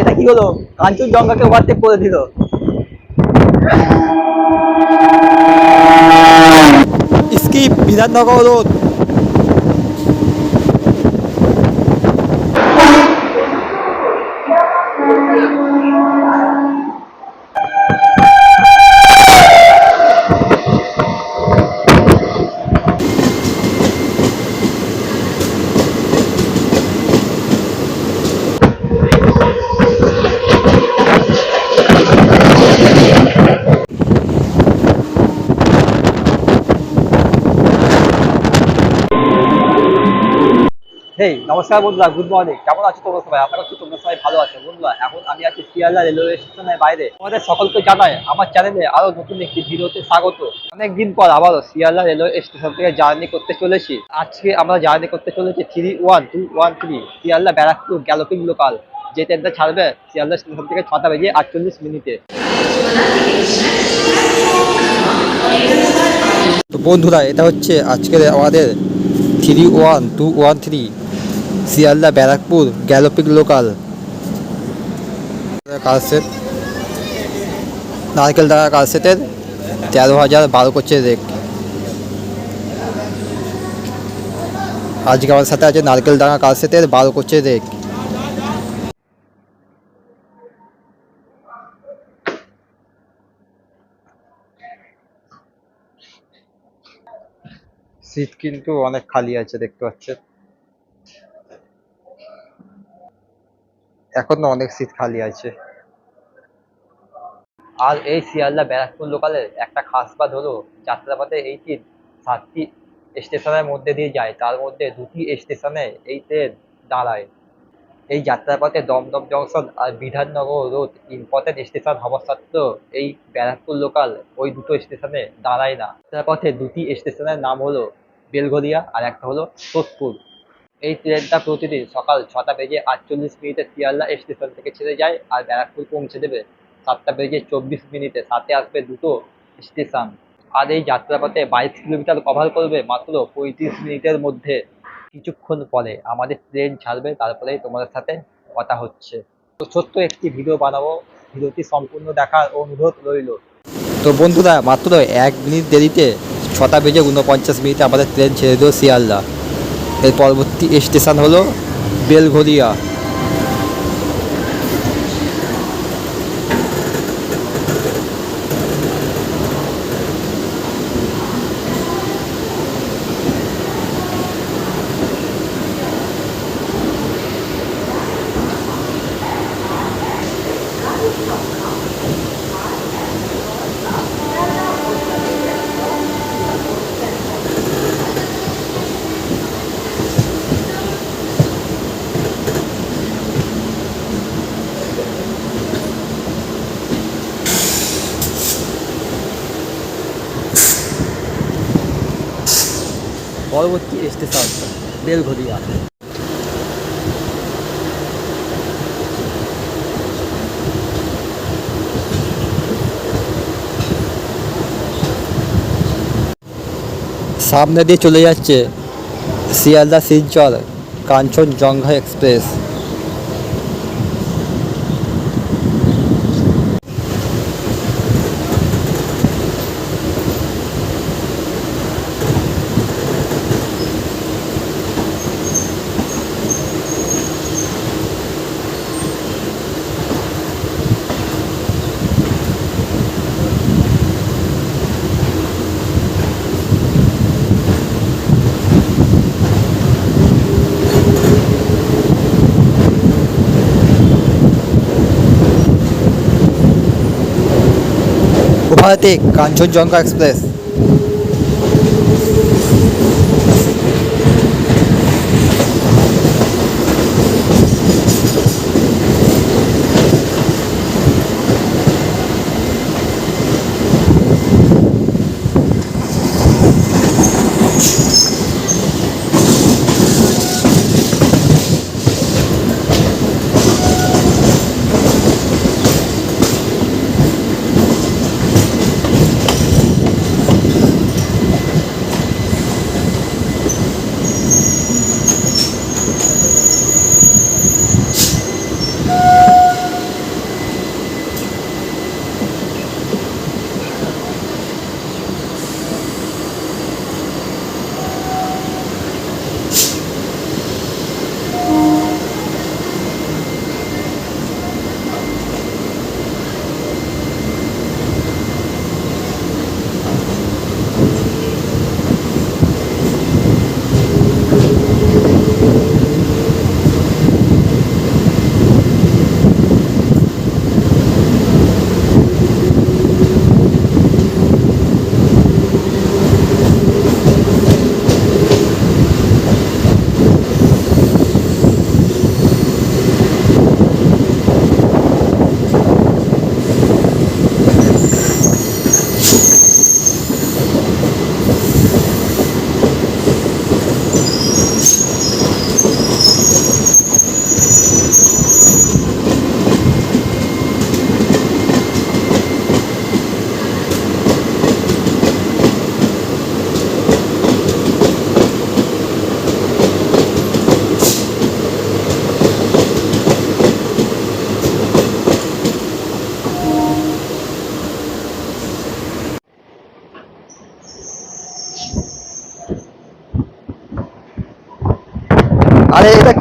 এটা কি হলো? কাঞ্চুর জঙ্গাকে ওভারটেক করে দিল। Skip Bidhannagar road. হেই, নমস্কার বন্ধুরা গুড মর্নিং কেমন আছো তোমরা সবাই? আশা করছি তোমরা সবাই ভালো আছো। বন্ধুরা, এখন আমি আছি শিয়ালদা রেলওয়ে স্টেশনের বাইরে। তোমাদের সকলকে জানাই আমার চ্যানেলে আরও নতুন একটি ভিডিওতে স্বাগত। অনেকদিন পর আবারও শিয়ালদা রেলওয়ে স্টেশন থেকে জার্নি করতে চলেছি। আজকে আমরা জার্নি করতে চলেছি three one two one three, Sealdah Barrackpore galloping local যে ট্রেনটা ছাড়বে শিয়ালদা স্টেশন থেকে ছটা বেজে আটচল্লিশ মিনিটে। তো বন্ধুরা, এটা হচ্ছে আজকের আমাদের three one two one three. Sealdah Barrackpore galloping local. কালসেট নারকেল টাকা কালসেটের তেরো হাজার বারো করছে রেক আজকে আমার সাথে আছে নারকেল ডাঙা কালসেটের বারো করছে রেক সিট কিন্তু অনেক খালি আছে, দেখতে পাচ্ছেন। এখনও অনেক সিট খালি আছে। আর এই শিয়ালদা ব্যারাকপুর লোকালের একটা খাস বাদ হলো যাত্রাপথে এই ট্রেন সাতটি স্টেশনের মধ্যে দিয়ে যায়। তার মধ্যে দুটি স্টেশনে এই ট্রেন দাঁড়ায়। এই যাত্রাপথে দমদম জংশন আর বিধাননগর রোড ইম্পর্টেন্ট স্টেশন হওয়া সত্ত্বেও এই ব্যারাকপুর লোকাল ওই দুটো স্টেশনে দাঁড়ায় না। যাত্রাপথে দুটি স্টেশনের নাম হলো বেলঘরিয়া আর একটা হলো সোদপুর। এই ট্রেনটা প্রতিদিন সকাল ছটা বেজে আটচল্লিশ মিনিটে শিয়ালদা স্টেশন থেকে ছেড়ে যায় আর ব্যারাকপুর পৌঁছে দেবে সাতটা বেজে চব্বিশ মিনিটে। সাথে আসবে দুটো স্টেশন। আর এই যাত্রাপথে বাইশ কিলোমিটার কভার করবে মাত্র পঁয়ত্রিশ মিনিটের মধ্যে। কিছুক্ষণ পরে আমাদের ট্রেন ছাড়বে, তারপরেই তোমাদের সাথে কথা হচ্ছে। তো ছোট্ট একটি ভিডিও বানাবো। ভিডিওটি সম্পূর্ণ দেখার অনুরোধ রইল। তো বন্ধুরা, মাত্র এক মিনিট দেরিতে ছটা বেজে উনপঞ্চাশ মিনিটে আমাদের ট্রেন ছেড়ে দিল শিয়ালদা। এর পরবর্তী স্টেশন হলো বেলঘরিয়া পরবর্তী স্টেশন বেলঘরিয়া সামনে দিয়ে চলে যাচ্ছে Sealdah Silchar Kanchenjunga express. Overtake Kanchenjunga express কি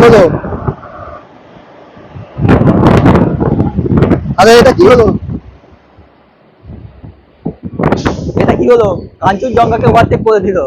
হলো আরে এটা কি হলো? এটা কি হলো? কাঞ্চনজঙ্ঘাকে ওভারটেক করে দিল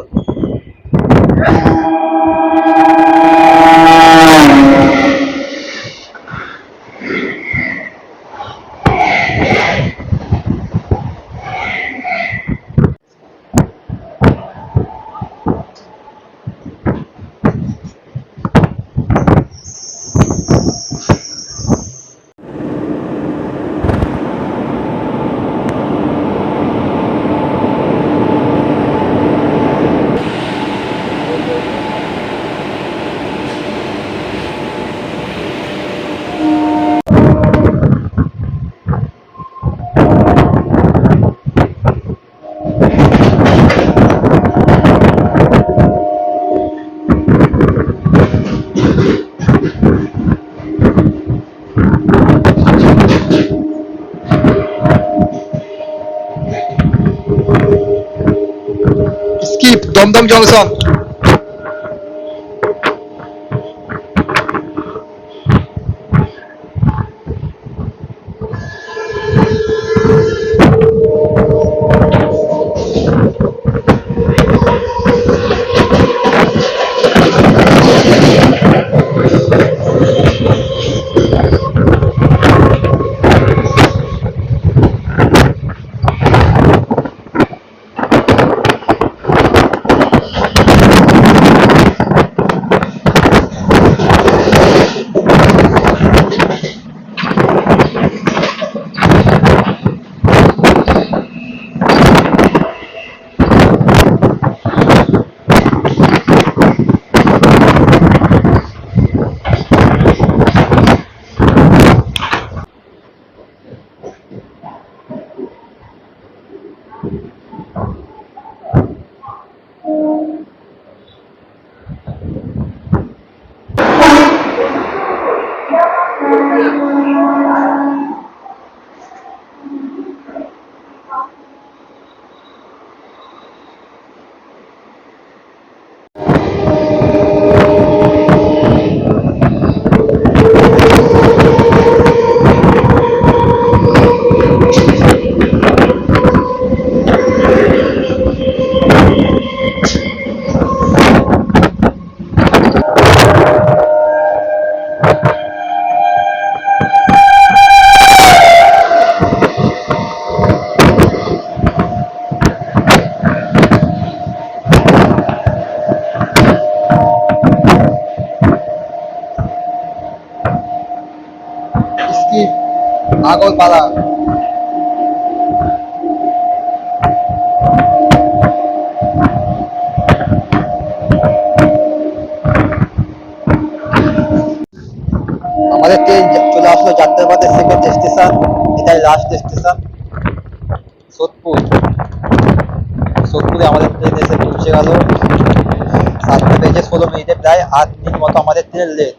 স্কিপ দমদম জংশন আগরপাড়া আমাদের ট্রেন চলে আসলো যাত্রাবাদের সেকেন্ড স্টেশন এটাই লাস্ট স্টেশন সোদপুর। সোদপুরে আমাদের ট্রেন এসে পৌঁছে গেল। সাতটা বেজে ষোলো মিনিটে প্রায় আট মিনিট মতো আমাদের ট্রেন লেট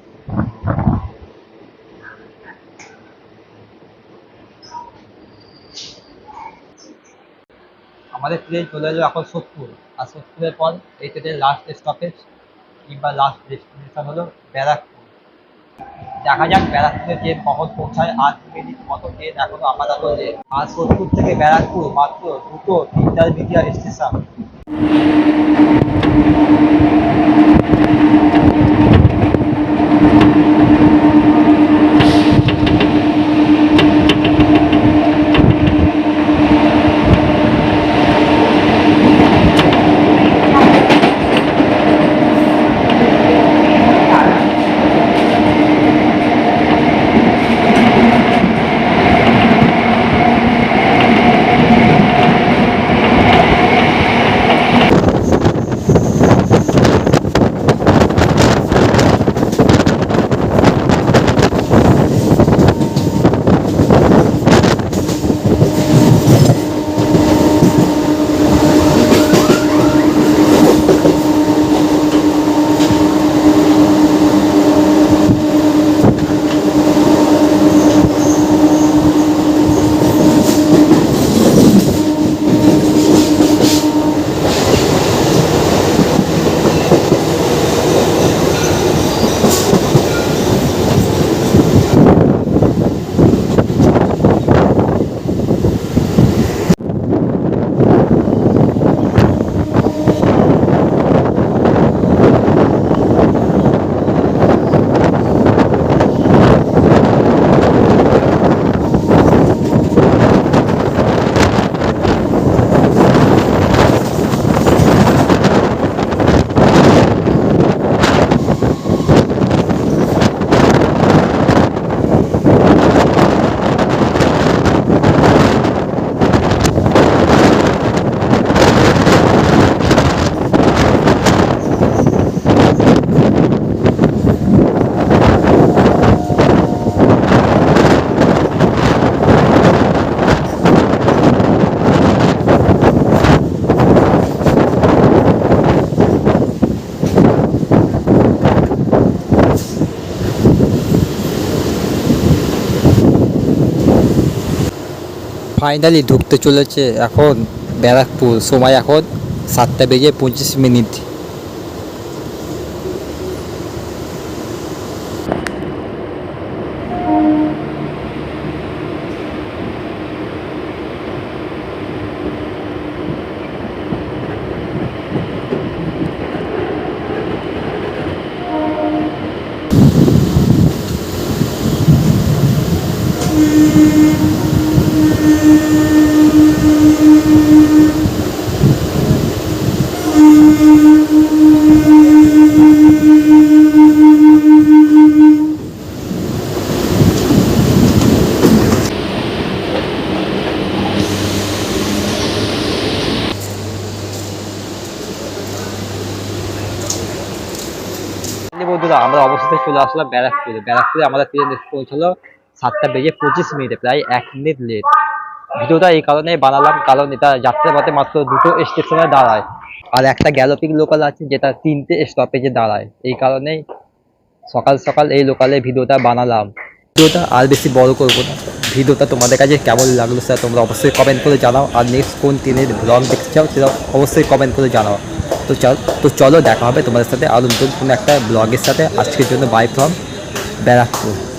আমাদের ট্রেন চলে এলো এখন সোদপুর। আর সোদপুরের পর এই ট্রেনের লাস্ট স্টপেজ কিংবা লাস্ট ডেস্টিনেশন হলো ব্যারাকপুর। দেখা যাক ব্যারাকপুরে ট্রেন কখন পৌঁছায়। আর মিনিট মতো ট্রেন এখনও আপাতত লেট আর সোদপুর থেকে ব্যারাকপুর মাত্র দুটো ইন্টারমিডিয়েট স্টেশন ফাইনালি ঢুকতে চলেছে এখন ব্যারাকপুর। সময় এখন সাতটা বেজে পঁচিশ মিনিট এই বন্ধুরা অবশেষে চলে আসলাম ব্যারাকপুরে। ব্যারাকপুরে আমাদের ট্রেন পৌঁছালো সাতটা বেজে পঁচিশ মিনিটে, প্রায় এক মিনিট লেট ভিডিওটা এই কারণে বানালাম, কারণ এটা যাত্রাপথে মাত্র দুটো স্টেশনে দাঁড়ায়। আর একটা গ্যালোপিং লোকাল আছে যেটা তিনটে স্টপেজে দাঁড়ায়। এই কারণেই সকাল সকাল এই লোকালে ভিডিওটা বানালাম। ভিডিওটা আর বেশি বড় করব না। ভিডিওটা তোমাদের কাছে কেমন লাগল স্যার তোমরা অবশ্যই কমেন্ট করে জানাও। আর নেক্সট কোন ট্রেনের ব্লগ দেখতে চাও সেটা অবশ্যই কমেন্ট করে জানাও। তো চল, তো চলো দেখা হবে তোমাদের সাথে। আরও নতুন কোনো একটা ব্লগের সাথে। আজকের জন্য বাই ফ্রম ব্যারাকপুর।